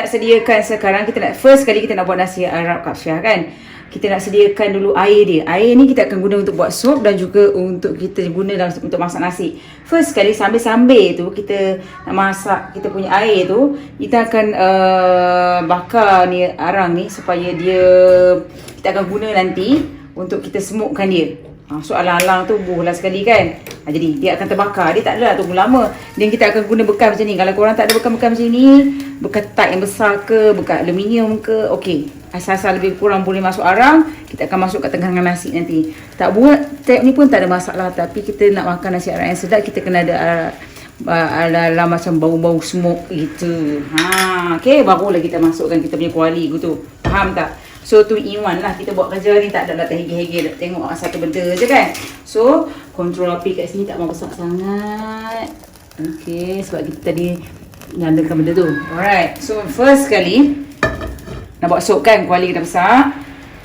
nak sediakan sekarang kita nak first kali kita nak buat nasi Arab Kak Syah kan. Kita nak sediakan dulu air dia. Air ni kita akan guna untuk buat sup dan juga untuk kita guna dalam untuk masak nasi. First kali sambil-sambil tu kita nak masak kita punya air tu, kita akan uh, bakar ni arang ni supaya dia kita akan guna nanti untuk kita semukkan dia. Ha, so alang-alang tu buhlah sekali kan. Ha, jadi dia akan terbakar. Dia tak adalah tunggu lama. Dan kita akan guna bekas macam ni. Kalau korang tak ada bekas-bekas macam ni, bekas tak yang besar ke, bekas aluminium ke, okey. Asal-asal lebih kurang boleh masuk arang, kita akan masuk kat tengah dengan nasi nanti. Tak buat tap ni pun tak ada masalah. Tapi kita nak makan nasi arang yang sedap, kita kena ada uh, ala macam bau-bau smoke gitu. Ha, okey, barulah kita masukkan kita punya kuali gitu. Faham tak? So tu one lah kita buat kerja ni tak ada lah terhege-hege nak tengok satu benda je kan. So kontrol api kat sini tak mau besar sangat. Okay sebab kita tadi nyalakan benda tu. Alright. So first kali nak buat sup kan kuali kita besar.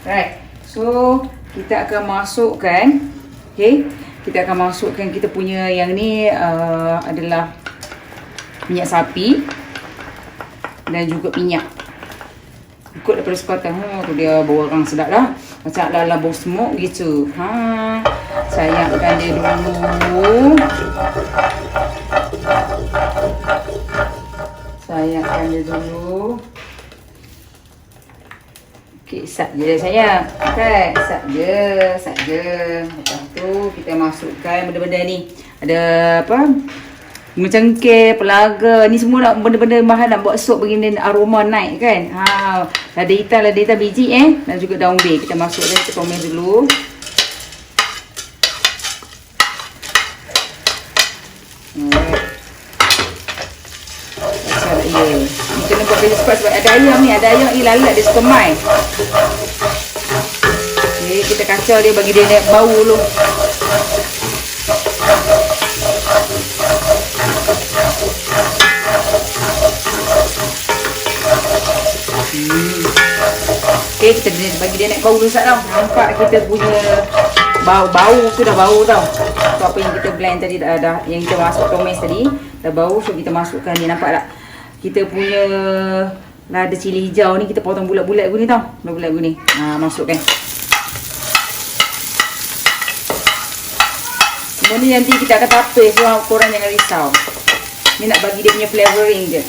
Right. So kita akan masukkan okay. Kita akan masukkan kita punya yang ni uh, adalah minyak sapi dan juga minyak ikut daripada sepatang ha tu dia bau orang sedap lah macam ala-ala bau smoke gitu ha sayangkan dia dulu sayangkan dia dulu Okey, sat je sayang. Okay, sat je, sat je. Lepas tu kita masukkan benda-benda ni. Ada apa? Mencengkir, pelaga, ni semua nak benda-benda bahan nak buat sup begini aroma naik kan. Ha, lada hitam, lada hitam biji eh dan juga daun bay. Kita masukkan kita tumis dulu. Ni kena buat basic cepat sebab ada ayam ni, ada ayam ni lalat dia suka mai. Okay, kita kacau dia bagi dia naik bau dulu. Okay, kita bagi dia naik bau dulu tau. Nampak kita punya bau bau tu dah bau tau. Tu apa yang kita blend tadi dah, dah yang kita masuk tumis tadi dah bau so kita masukkan ni nampak tak? Kita punya lada cili hijau ni kita potong bulat-bulat gini tau. Bulat-bulat gini. Ha masukkan. Semua ni nanti kita akan tapis so korang jangan risau. Ni nak bagi dia punya flavoring je.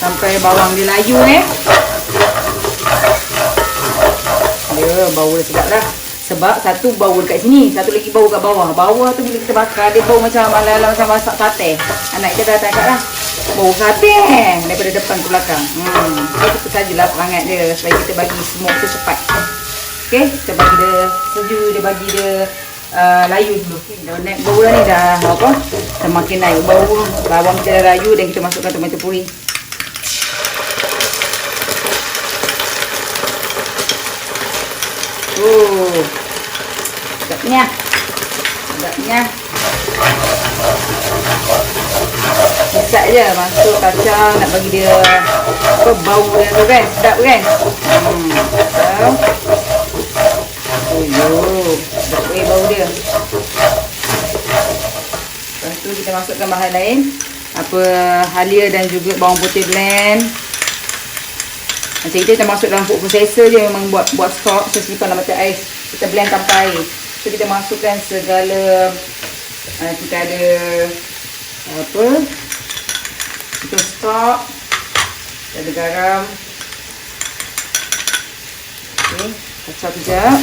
Sampai bawang dia layu eh. Dia bau dia sedap dah. Sebab satu bau dekat sini, satu lagi bau kat bawah. Bawah tu bila kita bakar, dia bau macam ala-ala macam masak sate. Anak kita dah tangkap lah. Bau sate. Daripada depan ke belakang. Hmm. So, kita sajalah perangat dia supaya kita bagi smoke tu cepat. Okay, kita bagi dia seju, dia bagi dia uh, layu dulu. Bau dah ni dah apa? Semakin naik bau bawang kita dah layu dan kita masukkan tomato puri. Oh. Sedapnya. Sedapnya. Masak je masuk kacang nak bagi dia apa bau dia tu kan sedap kan hmm. Oh, Sedap weh bau dia. Lepas tu kita masukkan bahan lain. Apa halia dan juga bawang putih blend. Macam kita kita masuk dalam food processor je memang buat buat stok so simpan dalam macam ais. Kita blend tanpa air. So kita masukkan segala uh, kita ada apa? Kita stok. Kita ada garam. Kacau kejap.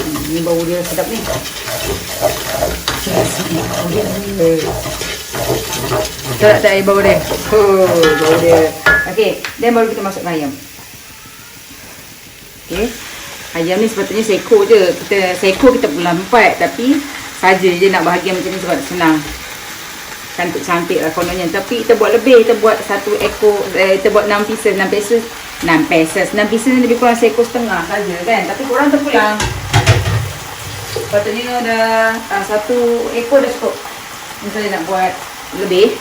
Hmm, ni bau dia sedap ni. Kita tak air bau dia. Oh, bau dia. Okey, dan baru kita masuk ayam. Okey. Ayam ni sepatutnya seko je. Kita seko kita pula empat tapi saja je nak bahagian macam ni sebab senang cantik-cantik lah kononnya. Tapi kita buat lebih. Kita buat satu ekor eh, kita buat 6 pieces 6 pieces. 6 pieces. 6 pieces ni lebih kurang seekor setengah saja kan? Tapi korang terpulang patutnya dah uh, satu ekor dah cukup. Misalnya nak buat lebih.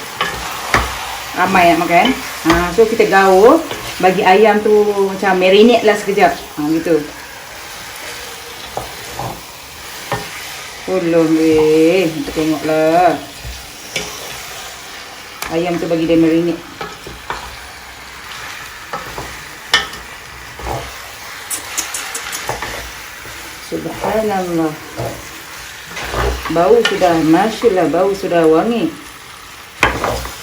Ramai nak makan. Ha, so kita gaul. Bagi ayam tu macam marinate lah sekejap. Ha, gitu. Tolong weh. Kita tengoklah. Ayam tu bagi dia merinit. Subhanallah. Bau sudah, Masya Allah, bau sudah wangi.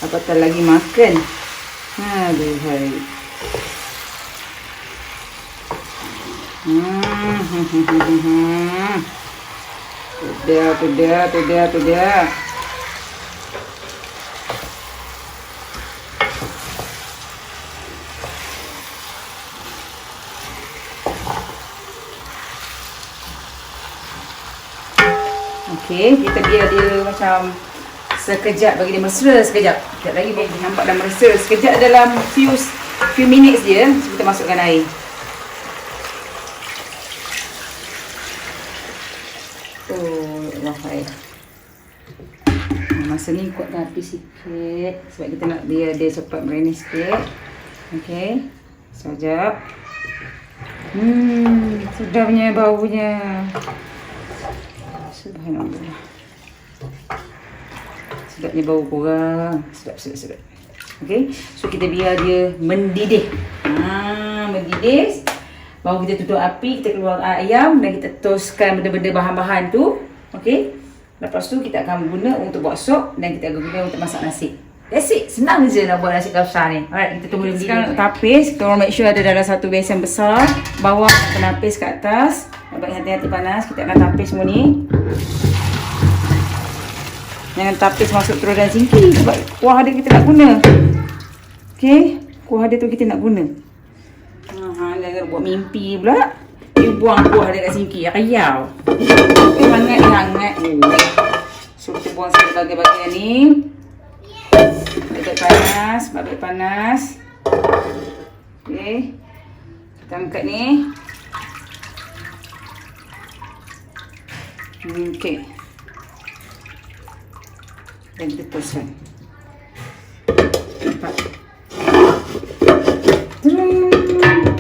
Apatah lagi makan. Aduh, hai. Hmm, hmm, hmm, hmm, hmm, hmm. Tu dia, tu dia, tu dia, tu dia. Okey, kita biar dia macam sekejap bagi dia mesra sekejap. Sekejap lagi dia nampak dah mesra. Sekejap dalam few few minutes dia, kita masukkan air. Oh, air. Masa ni kuatkan api sikit sebab kita nak biar dia cepat mereni sikit. Okey. Sekejap. Hmm, sedapnya baunya. Subhanallah. Sedapnya bau korang. Sedap, sedap, sedap. Okay. So, kita biar dia mendidih. Ha, mendidih. Baru kita tutup api, kita keluar ayam dan kita toskan benda-benda bahan-bahan tu. Okay. Lepas tu, kita akan guna untuk buat sop dan kita akan guna untuk masak nasi. That's it. Senang je nak buat nasi kapsa ni. Alright, kita tunggu dia mendidih. Sekarang tapis. Kita orang make sure ada dalam satu besen besar. Bawah penapis kat atas. Nampak hati-hati panas. Kita akan tapis semua ni. Jangan tapis masuk terus dalam singki sebab kuah dia kita nak guna. Okey, kuah dia tu kita nak guna. Ha, jangan buat mimpi pula. Dia buang kuah dia kat singki. Ayau. Okey, hangat ni. So, kita buang sebagai bagian ni. Babak panas, babak panas. Okey. Kita angkat ni. Dan kita toskan. Nampak? Tadam!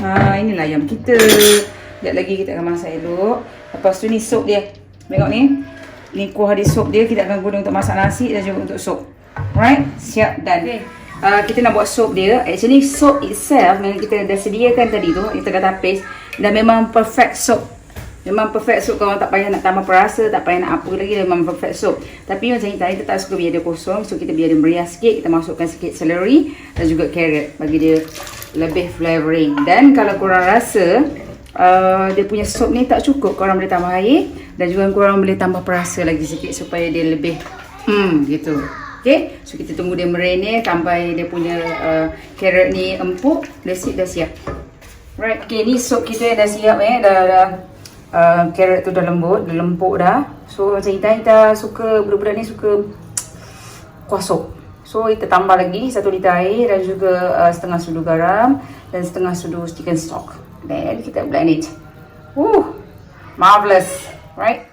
Ha, inilah ayam kita. Sekejap lagi kita akan masak elok. Lepas tu ni sup dia. Tengok ni. Ni kuah dia sup dia. Kita akan guna untuk masak nasi dan juga untuk sup. Alright? Siap dan okay. uh, kita nak buat sup dia. Actually sup itself yang kita dah sediakan tadi tu. Yang tengah tapis. Dan memang perfect sup Memang perfect soup kalau tak payah nak tambah perasa, tak payah nak apa lagi memang perfect soup. Tapi macam kita kita tak suka biar dia kosong, so kita biar dia meriah sikit, kita masukkan sikit celery dan juga carrot bagi dia lebih flavoring. Dan kalau korang rasa uh, dia punya soup ni tak cukup, korang boleh tambah air dan juga korang boleh tambah perasa lagi sikit supaya dia lebih hmm gitu. Okay, so kita tunggu dia mereneh sampai dia punya uh, carrot ni empuk, dah siap. Right, okay ni soup kita dah siap eh, dah dah uh, carrot tu dah lembut, dah lempuk dah. So macam kita kita suka budak-budak ni suka kuah sop. So kita tambah lagi satu liter air dan juga uh, setengah sudu garam dan setengah sudu chicken stock. Then kita blend it. Woo! Marvelous, right?